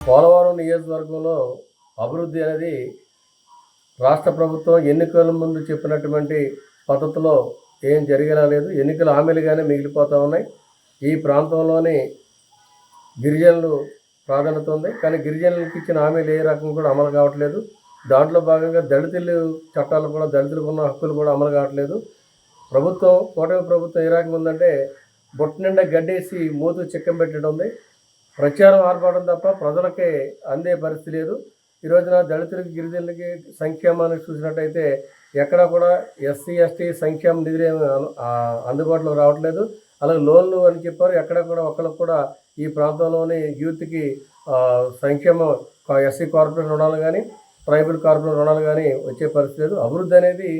పోలవరం నియోజకవర్గంలో అభివృద్ధి అనేది రాష్ట్ర ప్రభుత్వం ఎన్నికల ముందు చెప్పినటువంటి పద్ధతిలో ఏం జరిగేలా లేదు. ఎన్నికల హామీలుగానే మిగిలిపోతూ ఉన్నాయి. ఈ ప్రాంతంలోని గిరిజనులు ప్రాధాన్యత ఉంది. కానీ గిరిజనులకు ఇచ్చిన హామీలు ఏ రకం కూడా అమలు కావట్లేదు. దాంట్లో భాగంగా దళితులు చట్టాలు కూడా దళితులకు ఉన్న హక్కులు కూడా అమలు కావట్లేదు. ప్రభుత్వం కూటమి ప్రభుత్వం ఏ రకం ఉందంటే బొట్టు నిండా గడ్డేసి మూతు చిక్కం పెట్టడం ఉంది ప్రచారం ఆర్పడం తప్ప ప్రజలకే అందే పరిస్థితి లేదు. ఈ రోజున దళితులకి గిరిజనులకి సంక్షేమానికి చూసినట్టయితే ఎక్కడ కూడా ఎస్సీ ఎస్టీ సంక్షేమ నిధులు ఏమి అందుబాటులో రావట్లేదు. అలాగే లోన్లు అని చెప్పారు. ఎక్కడ కూడా ఒకళ్ళకు కూడా ఈ ప్రాంతంలోని యూత్కి సంక్షేమ ఎస్సీ కార్పొరేషన్ రుణాలు కానీ ట్రైబల్ కార్పొరేషన్ రుణాలు కానీ వచ్చే పరిస్థితి లేదు. అభివృద్ధి అనేది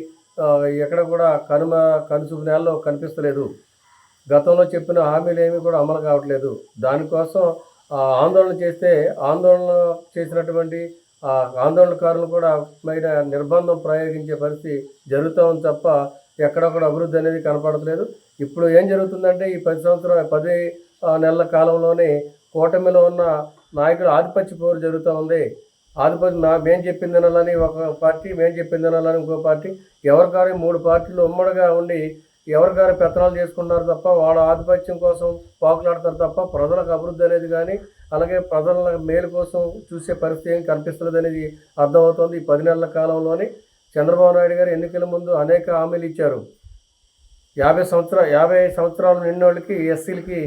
ఎక్కడ కూడా కనుమ కనుసూపు నేలలో కనిపిస్తలేదు. గతంలో చెప్పిన హామీలు ఏమీ కూడా అమలు కావట్లేదు. దానికోసం ఆందోళన చేస్తే ఆందోళన చేసినటువంటి ఆ, ఆందోళనకారులు కూడా మీద నిర్బంధం ప్రయోగించే పరిస్థితి జరుగుతూ ఉంది తప్ప ఎక్కడక్కడ అభివృద్ధి అనేది కనపడట్లేదు. ఇప్పుడు ఏం జరుగుతుందంటే ఈ పది సంవత్సరం పది నెలల కాలంలోనే కూటమిలో ఉన్న నాయకుడు ఆధిపత్య పోరు జరుగుతూ ఉంది. ఆధిపత్య నా మేము చెప్పింది వినాలని ఒక పార్టీ మేము చెప్పింది వినాలని ఇంకో పార్టీ ఎవరికారు మూడు పార్టీలు ఉమ్మడిగా ఉండి ఎవరికారు పెత్తనాలు చేసుకున్నారు తప్ప వాళ్ళ ఆధిపత్యం కోసం పాకులాడతారు తప్ప ప్రజలకు అభివృద్ధి అనేది కానీ అలాగే ప్రజల మేలు కోసం చూసే పరిస్థితి ఏం కనిపిస్తుంది అనేది అర్థమవుతోంది ఈ పది నెలల కాలంలోనే. చంద్రబాబు నాయుడు గారు ఎన్నికల ముందు అనేక హామీలు ఇచ్చారు. యాభై సంవత్సరాలు యాభై సంవత్సరాలు నిన్న వాళ్ళకి ఎస్సీలకి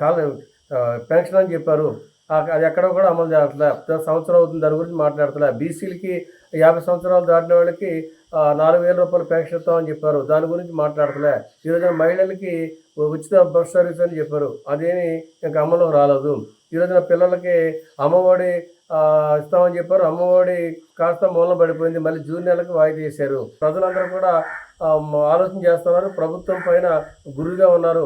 కాల పెన్షన్ అని చెప్పారు. అది ఎక్కడ కూడా అమలు చేయట్లే సంవత్సరం అవుతుంది దాని గురించి మాట్లాడతలే బీసీలకి యాభై సంవత్సరాలు దాటిన వాళ్ళకి నాలుగు వేల రూపాయలు పెన్షన్ ఇస్తామని చెప్పారు. దాని గురించి మాట్లాడతలే ఈరోజు మహిళలకి ఉచిత బస్ సర్వీస్ అని చెప్పారు. అదేమి ఇంకా అమలు రాలేదు. ఈరోజున పిల్లలకి అమ్మఒడి ఇస్తామని చెప్పారు. అమ్మఒడి కాస్త మూలం పడిపోయింది. మళ్ళీ జూన్ నెలకు వాయిదా చేశారు ప్రజలందరూ కూడా ఆలోచన చేస్తున్నారు. ప్రభుత్వం పైన గురుగా ఉన్నారు.